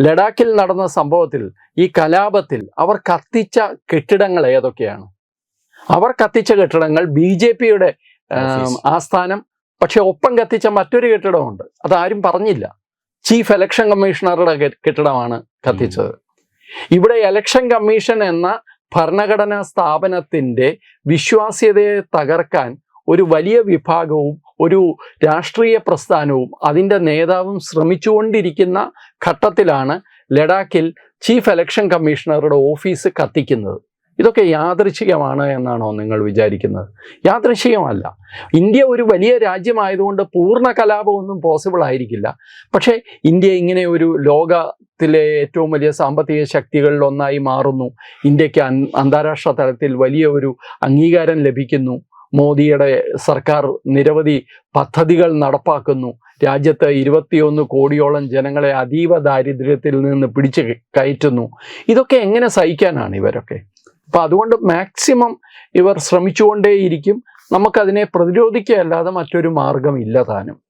ലഡാക്കിൽ നടന്ന സംഭവത്തിൽ ഈ കലാപത്തിൽ അവർ കത്തിച്ച കെട്ടിടങ്ങൾ ഏതൊക്കെയാണ്? അവർ കത്തിച്ച കെട്ടിടങ്ങൾ ബി ജെ പിയുടെ ആസ്ഥാനം പക്ഷെ ഒപ്പം കത്തിച്ച മറ്റൊരു കെട്ടിടമുണ്ട്. അതാരും പറഞ്ഞില്ല. ചീഫ് എലക്ഷൻ കമ്മീഷണറുടെ കെട്ടിടമാണ് കത്തിച്ചത്. ഇവിടെ എലക്ഷൻ കമ്മീഷൻ എന്ന ഭരണഘടനാ സ്ഥാപനത്തിന്റെ വിശ്വാസ്യതയെ തകർക്കാൻ ഒരു വലിയ വിഭാഗവും ഒരു രാഷ്ട്രീയ പ്രസ്ഥാനവും അതിന്റെ നേതാവും ശ്രമിച്ചുകൊണ്ടിരിക്കുന്ന ഘട്ടത്തിലാണ് ലഡാക്കിൽ ചീഫ് ഇലക്ഷൻ കമ്മീഷണറുടെ ഓഫീസ് കത്തിക്കുന്നത്. ഇതൊക്കെ യാദൃശികമാണ് എന്നാണോ നിങ്ങൾ വിചാരിക്കുന്നത്? യാദൃശ്ചികമല്ല. ഇന്ത്യ ഒരു വലിയ രാജ്യമായതുകൊണ്ട് പൂർണ കലാപമൊന്നും പോസിബിൾ ആയിരിക്കില്ല. പക്ഷേ ഇന്ത്യ ഇങ്ങനെ ഒരു ലോകത്തിലെ ഏറ്റവും വലിയ സാമ്പത്തിക ശക്തികളിൽ ഒന്നായി മാറുന്നു. ഇന്ത്യയ്ക്ക് അന്താരാഷ്ട്ര തലത്തിൽ വലിയ ഒരു അംഗീകാരം ലഭിക്കുന്നു. മോദിയുടെ സർക്കാർ നിരവധി പദ്ധതികൾ നടപ്പാക്കുന്നു. രാജ്യത്ത് ഇരുപത്തിയൊന്ന് കോടിയോളം ജനങ്ങളെ അതീവ ദാരിദ്ര്യത്തിൽ നിന്ന് പിടിച്ച് കയറ്റുന്നു. ഇതൊക്കെ എങ്ങനെ സഹിക്കാനാണ് ഇവരൊക്കെ? അപ്പൊ അതുകൊണ്ട് മാക്സിമം ഇവർ ശ്രമിച്ചുകൊണ്ടേയിരിക്കും. നമുക്കതിനെ പ്രതിരോധിക്കുകയല്ലാതെ മറ്റൊരു മാർഗം ഇല്ല താനും.